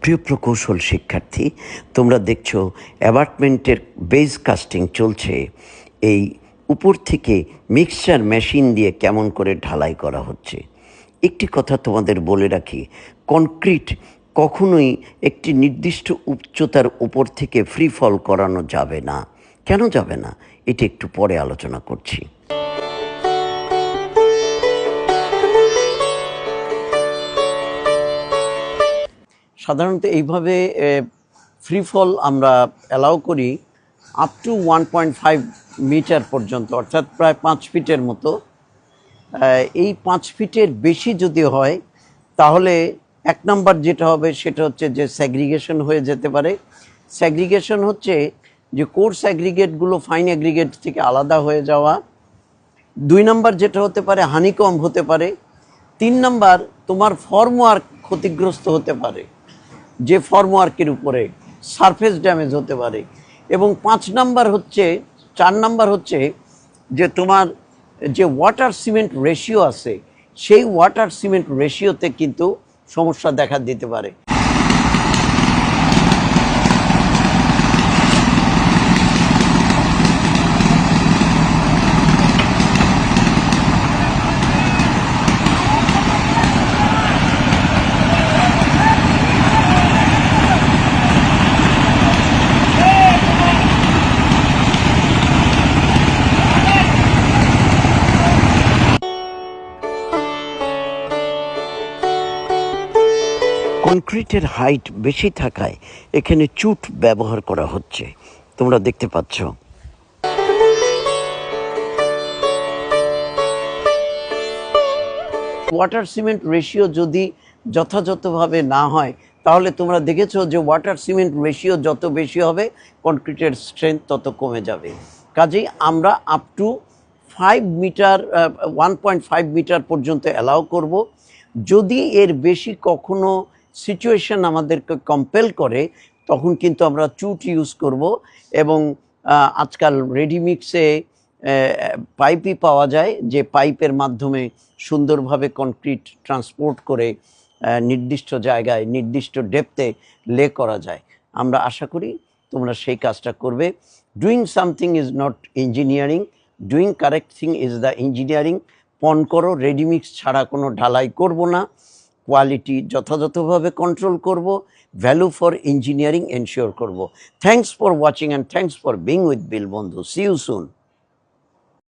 প্রিয় প্রকৌশল শিক্ষার্থী, তোমরা দেখছ অ্যাপার্টমেন্টের বেজ কাস্টিং চলছে। এই উপর থেকে মিক্সচার মেশিন দিয়ে কেমন করে ঢালাই করা হচ্ছে। একটি কথা তোমাদের বলে রাখি কনক্রিট কখনোই একটি নির্দিষ্ট উচ্চতার উপর থেকে ফ্রি ফল করানো যাবে না। কেন যাবে না? এটি একটু পরে আলোচনা করছি। সাধারণত এইভাবে ফ্রি ফল আমরা অ্যালাউ করি up to one point five metre পর্যন্ত, অর্থাৎ প্রায় পাঁচ ফিটের মতো। এই পাঁচ ফিটের বেশি যদি হয়, তাহলে এক নাম্বার যেটা হবে সেটা হচ্ছে যে স্যাগ্রিগেশন হয়ে যেতে পারে। স্যাগ্রিগেশন হচ্ছে যে কোর্স অ্যাগ্রিগেটগুলো ফাইন অ্যাগ্রিগেট থেকে আলাদা হয়ে যাওয়া। দুই নাম্বার যেটা হতে পারে হানিকম হতে পারে। তিন নাম্বার, তোমার ফর্মওয়ার্ক ক্ষতিগ্রস্ত হতে পারে। যে ফর্মওয়ার্কের উপরে সারফেস ড্যামেজ হতে পারে এবং পাঁচ নাম্বার হচ্ছে, চার নাম্বার হচ্ছে যে তোমার যে ওয়াটার সিমেন্ট রেশিও আছে, সেই ওয়াটার সিমেন্ট রেশিওতে কিন্তু সমস্যা দেখা দিতে পারে। কনক্রিটের হাইট বেশি থাকায় এখানে চুট ব্যবহার করা হচ্ছে। তোমরা দেখতে পাচ্ছ। ওয়াটার সিমেন্ট রেশিও যদি যথাযথভাবে না হয়, তাহলে তোমরা দেখেছ যে ওয়াটার সিমেন্ট রেশিও যত বেশি হবে কনক্রিটের স্ট্রেংথ তত কমে যাবে। কাজেই আমরা up to five metre one point five metre পর্যন্ত অ্যালাউ করব। যদি এর বেশি কখনো সিচুয়েশন আমাদেরকে কম্পেল করে, তখন কিন্তু আমরা চুট ইউজ করব এবং আজকাল রেডিমিক্সে পাইপই পাওয়া যায় যে পাইপের মাধ্যমে সুন্দরভাবে কনক্রিট ট্রান্সপোর্ট করে নির্দিষ্ট জায়গায়, নির্দিষ্ট ডেপথে লে করা যায়। আমরা আশা করি তোমরা সেই কাজটা করবে। Doing something is not engineering doing correct thing is the engineering পণ করো রেডিমিক্স ছাড়া কোনো ঢালাই করব না। কোয়ালিটি যথাযথভাবে কন্ট্রোল করব ভ্যালু ফর ইঞ্জিনিয়ারিং এনশিওর করব। Thanks for watching and thanks for being with বিল বন্ধু সি ইউ সুন